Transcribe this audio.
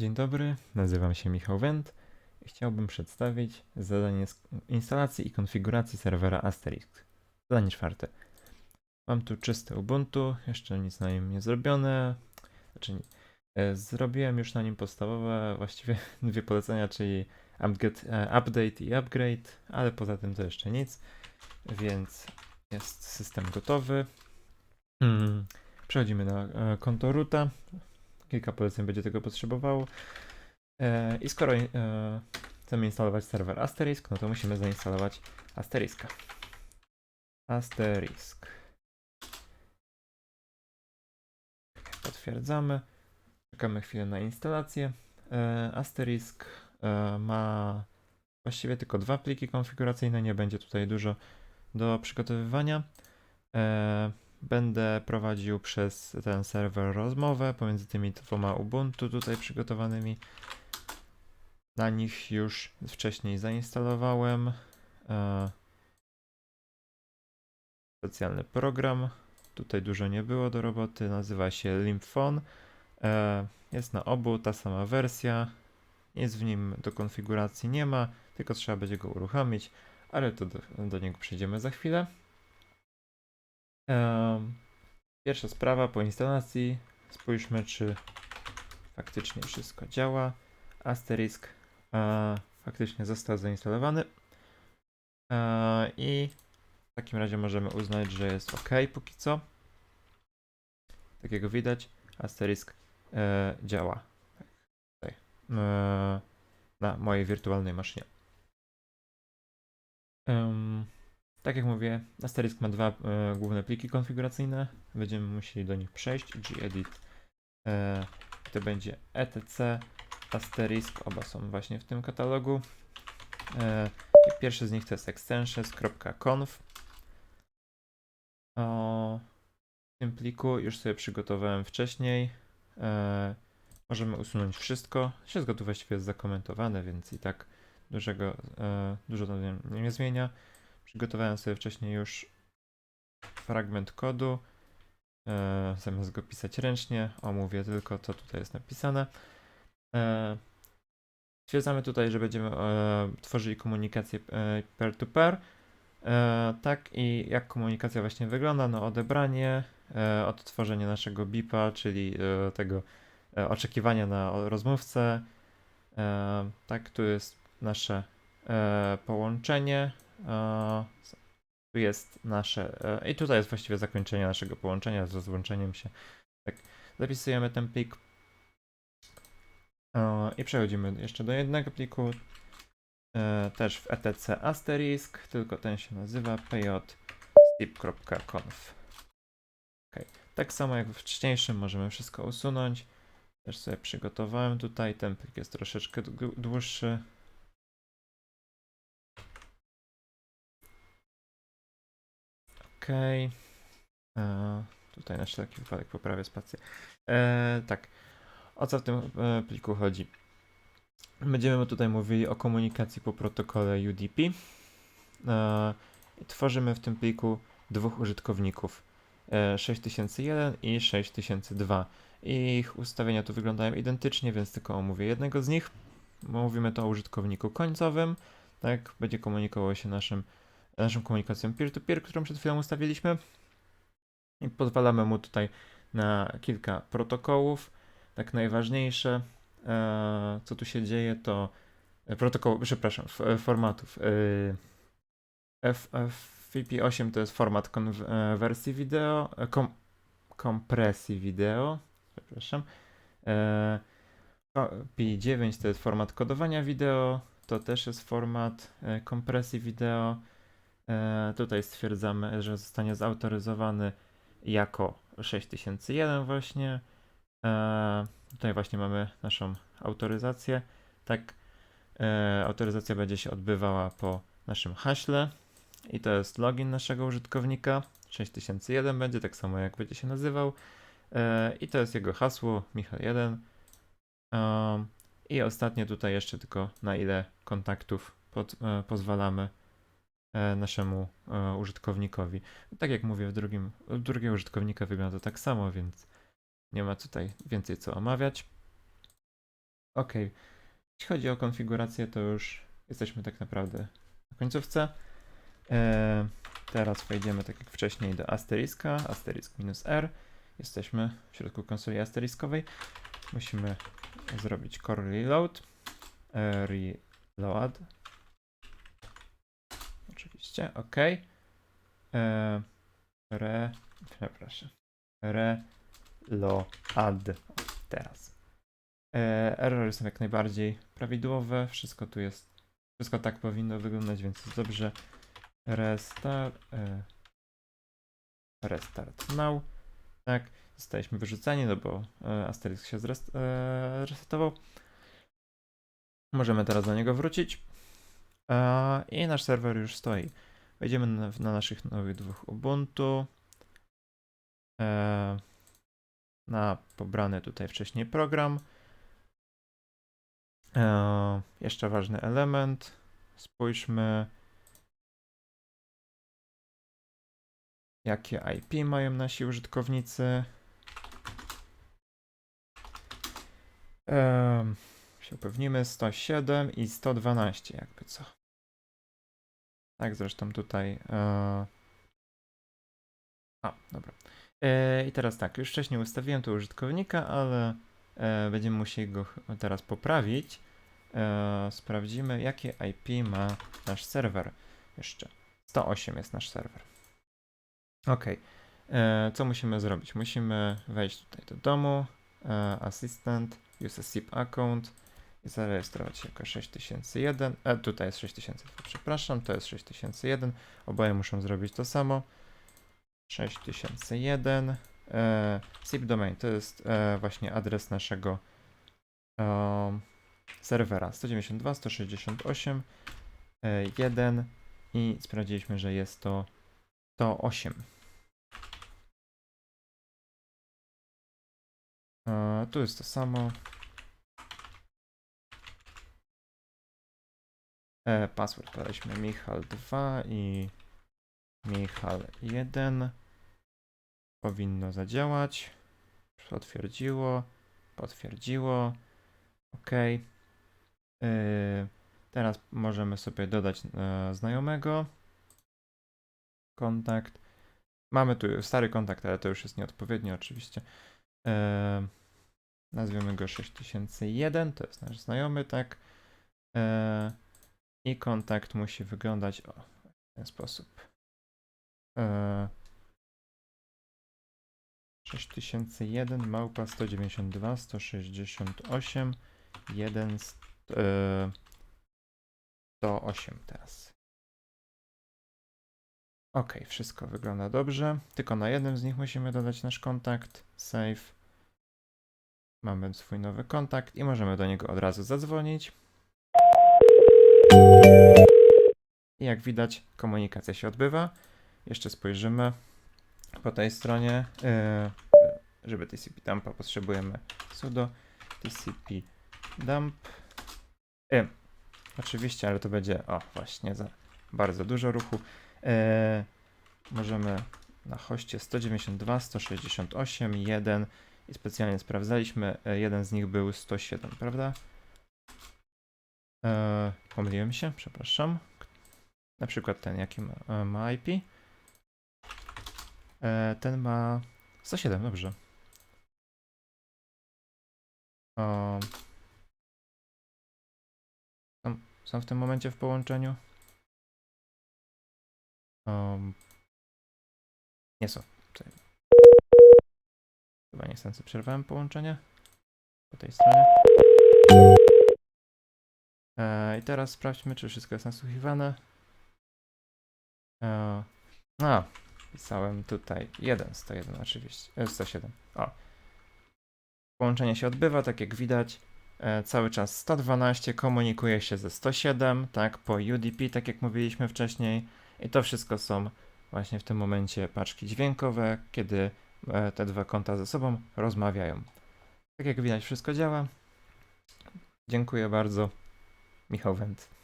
Dzień dobry, nazywam się Michał Wendt i chciałbym przedstawić zadanie instalacji i konfiguracji serwera Asterisk. Zadanie czwarte. Mam tu czyste Ubuntu, jeszcze nic na nim nie zrobione. Znaczy, nie- e, zrobiłem już na nim podstawowe, właściwie dwie polecenia, czyli e, update i upgrade, ale poza tym to jeszcze nic, więc jest system gotowy. Mm, Przechodzimy na e, konto roota. Kilka poleceń będzie tego potrzebowało. E, I skoro e, chcemy instalować serwer Asterisk, no to musimy zainstalować Asteriska. Asterisk. Potwierdzamy. Czekamy chwilę na instalację. E, Asterisk ma właściwie tylko dwa pliki konfiguracyjne, nie będzie tutaj dużo do przygotowywania. Będę prowadził przez ten serwer rozmowę pomiędzy tymi dwoma Ubuntu tutaj przygotowanymi. Na nich już wcześniej zainstalowałem e, specjalny program. Tutaj dużo nie było do roboty. Nazywa się Limpfon. E, jest na obu ta sama wersja. Nic w nim do konfiguracji nie ma, tylko trzeba będzie go uruchomić, ale to do, do niego przejdziemy za chwilę. Pierwsza sprawa po instalacji. Spójrzmy, czy faktycznie wszystko działa. Asterisk e, faktycznie został zainstalowany. E, I w takim razie możemy uznać, że jest ok póki co. Tak jak widać, Asterisk e, działa. Na mojej wirtualnej maszynie. Tak jak mówię, Asterisk ma dwa e, główne pliki konfiguracyjne. Będziemy musieli do nich przejść. gedit e, to będzie etc asterisk. Oba są właśnie w tym katalogu. E, pierwszy z nich to jest extensions.conf. O, tym pliku już sobie przygotowałem wcześniej. Możemy usunąć wszystko. Wszystko tu właściwie jest zakomentowane, więc i tak dużego, dużo to nie, nie zmienia. Przygotowałem sobie wcześniej już fragment kodu. E, zamiast go pisać ręcznie, omówię tylko co tutaj jest napisane. E, stwierdzamy tutaj, że będziemy e, tworzyli komunikację peer-to-peer. E, tak i jak komunikacja właśnie wygląda? No odebranie, e, odtworzenie naszego bipa, czyli e, tego e, oczekiwania na rozmówcę. E, tak, tu jest nasze e, połączenie. E, tu jest nasze. E, I tutaj jest właściwie zakończenie naszego połączenia z rozłączeniem się. Tak, zapisujemy ten plik. E, I przechodzimy jeszcze do jednego pliku. Też w etc asterisk, tylko ten się nazywa pj.conf. Ok, tak samo jak w wcześniejszym możemy wszystko usunąć. Też sobie przygotowałem tutaj. Ten plik jest troszeczkę dłu- dłuższy. Okej. E, Tutaj na wszelki wypadek poprawię spację. E, tak. O co w tym e, pliku chodzi? Będziemy tutaj mówili o komunikacji po protokole UDP. E, tworzymy w tym pliku dwóch użytkowników. E, 6001 i 6002. I ich ustawienia tu wyglądają identycznie, więc tylko omówię jednego z nich. Mówimy to o użytkowniku końcowym. Tak, będzie komunikował się naszym naszą komunikacją peer-to-peer, którą przed chwilą ustawiliśmy. I pozwalamy mu tutaj na kilka protokołów. Tak najważniejsze, e, co tu się dzieje, to e, protokoł, przepraszam, e, formatów. E, F, FFP8 to jest format konwersji wideo, kom, kompresji wideo, przepraszam. E, ko- P9 to jest format kodowania wideo, to też jest format kompresji wideo. E, tutaj stwierdzamy, że zostanie zautoryzowany jako 6001 właśnie. E, tutaj właśnie mamy naszą autoryzację. Tak, e, autoryzacja będzie się odbywała po naszym haśle i to jest login naszego użytkownika. 6001 będzie tak samo jak będzie się nazywał. I to jest jego hasło Michał1. Um, I ostatnie tutaj jeszcze tylko na ile kontaktów pod, pozwalamy naszemu e, użytkownikowi. Tak jak mówię, w drugim, drugiego użytkownika wygląda tak samo, więc nie ma tutaj więcej co omawiać. Ok. Jeśli chodzi o konfigurację, to już jesteśmy tak naprawdę na końcówce. E, teraz wejdziemy tak jak wcześniej do asteriska, asterisk minus R. Jesteśmy w środku konsoli asteriskowej. Musimy zrobić core reload. E, reload. Oczywiście, ok. E, re, przepraszam. Reload. Teraz. E, errory są jak najbardziej prawidłowe. Wszystko tu jest. Wszystko tak powinno wyglądać, więc jest dobrze. Restart. E, restart now. Tak. Zostaliśmy wyrzuceni, no bo e, Asterix się zres- e, zresetował. Możemy teraz do niego wrócić. I nasz serwer już stoi. Wejdziemy na, na naszych nowych dwóch Ubuntu. E, na pobrany tutaj wcześniej program. E, jeszcze ważny element. Spójrzmy, jakie IP mają nasi użytkownicy. Em, się upewnimy 107 i 112, jakby co. Tak, zresztą tutaj. E... A, dobra. E, I teraz tak, już wcześniej ustawiłem tu użytkownika, ale e, będziemy musieli go teraz poprawić. Sprawdzimy, jakie IP ma nasz serwer. Jeszcze 108 jest nasz serwer. Ok. Co musimy zrobić? Musimy wejść tutaj do domu, assistant, use a SIP account zarejestrować się jako 6001. E, tutaj jest 6002, przepraszam, to jest 6001. Oboje muszą zrobić to samo. 6001. E, SIP domain to jest e, właśnie adres naszego em, serwera 192, 168, e, 1 i sprawdziliśmy, że jest to 108. E, tu jest to samo. E, password podaliśmy Michal2 i Michal1. Powinno zadziałać. Potwierdziło. Potwierdziło. OK. E, teraz możemy sobie dodać e, znajomego. Kontakt. Mamy tu stary kontakt, ale to już jest nieodpowiedni oczywiście. E, nazwiemy go 6001, to jest nasz znajomy, tak. E, I kontakt musi wyglądać o, w ten sposób. E, 6001 małpa 192 168 1 e, 108 teraz. Ok, wszystko wygląda dobrze. Tylko na jednym z nich musimy dodać nasz kontakt. Save. Mamy swój nowy kontakt i możemy do niego od razu zadzwonić. I jak widać, komunikacja się odbywa. Jeszcze spojrzymy po tej stronie. Yy, żeby TCP dumpa potrzebujemy sudo TCP dump. Yy, oczywiście, ale to będzie, o właśnie, za bardzo dużo ruchu. E, możemy na hoście 192, 168, 1 i specjalnie sprawdzaliśmy. e, Jeden z nich był 107, prawda? E, pomyliłem się, przepraszam. Na przykład ten, jaki ma, e, ma IP? E, ten ma 107, dobrze. O, są, są w tym momencie w połączeniu? Nie są. Chyba niechcący przerwałem połączenie po tej stronie. E, I teraz sprawdźmy, czy wszystko jest nasłuchiwane. E, a, pisałem tutaj 1, 101 oczywiście, e, 107. O. Połączenie się odbywa, tak jak widać. E, cały czas 112 komunikuje się ze 107, tak, po UDP, tak jak mówiliśmy wcześniej. I to wszystko są właśnie w tym momencie paczki dźwiękowe, kiedy e, te dwa konta ze sobą rozmawiają. Tak jak widać, wszystko działa. Dziękuję bardzo. Michał Wendt.